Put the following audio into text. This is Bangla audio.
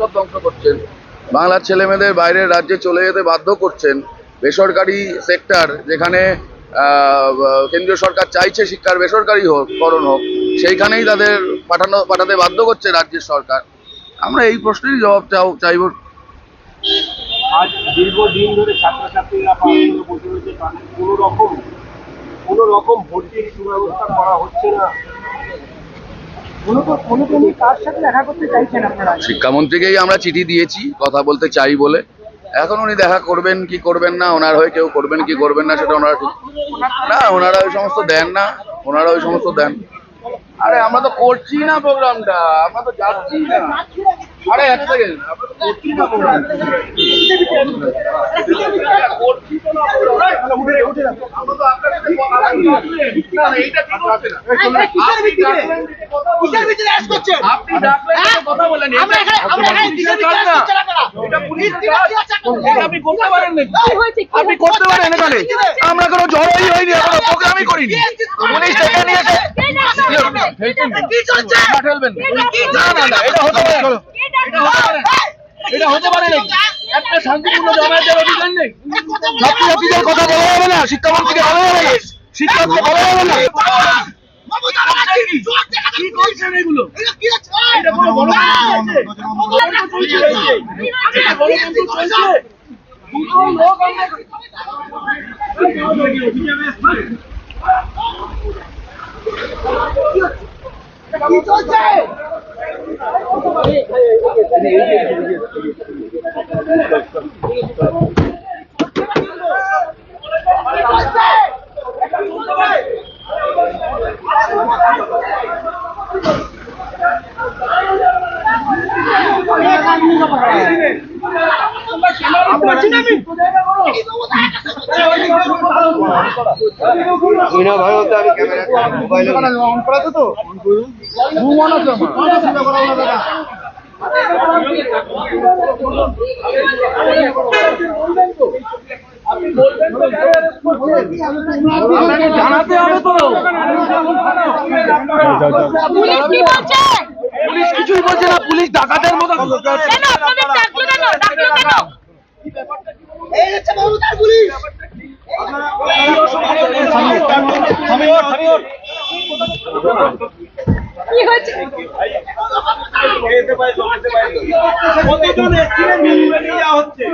ভবিষ্যৎ ধ্বংস করছেন। বাংলার ছেলেমেয়েদের বাইরের রাজ্যে চলে যেতে বাধ্য করছেন বেসরকারি সেক্টর যেখানে কেন্দ্রীয় সরকার চাইছে শিক্ষার বেসরকারি হোক করণ হোক সেইখানেই তাদের পাঠানো পাঠাতে বাধ্য করছে রাজ্যের সরকার। আমরা এই প্রশ্নেরই জবাব চাও চাইব। আজ দীর্ঘদিন ধরে ছাত্রছাত্রীরা পাঠগুলো বসে রয়েছে তাদের কোনো রকম কোনো রকম ভর্তির সুব্যবস্থা করা হচ্ছে না অনুপমী কার সাথে দেখা করতে চাইছেন আপনারা শিক্ষামন্ত্রীকেই আমরা চিঠি দিয়েছি কথা বলতে চাই বলে। এখন উনি দেখা করবেন কি করবেন না ওনার হয়ে কেউ করবেন কি করবেন না সেটা ওনারা ঠিক না ওনারা ওই সমস্ত দেন না ওনারা ওই সমস্ত দেন। আরে আমরা তো করছি না প্রোগ্রামটা আমরা তো যাচ্ছি না। আরে এক সেকেন্ড আমরা তো করছি না প্রোগ্রামটা। করছি তো না আমরা তো আপনি করতে পারেন এখানে আমরা কোনো জড়াই হয়নি আমরা প্রোগ্রামই করিনি পুলিশ ডেকে নিয়েছে না, ঠেলবেন না না এটা হতে পারে এটা হতে পারে। এটা হতে পারে একটা শান্তিপূর্ণ জমায়েতের অধিকার নেই ছাত্রছাত্রীদের কথা বলা হবে না শিক্ষামন্ত্রীকে বলা হবে না শিক্ষককে বলা হবে না কি করছেন এগুলো এটা কোনো গণতন্ত্র চলছে? এটা গণতন্ত্র চলছে? দুটো লোক জানাতে হবে তো পুলিশ কিছুই বলছে না পুলিশ ডাকাতের মতো কেন আপনাদের ডাকলো কেন ডাকলো কেন কি হয়েছে প্রতিজন এসছিলেন মিলিয়ে নিয়ে যাওয়া হচ্ছে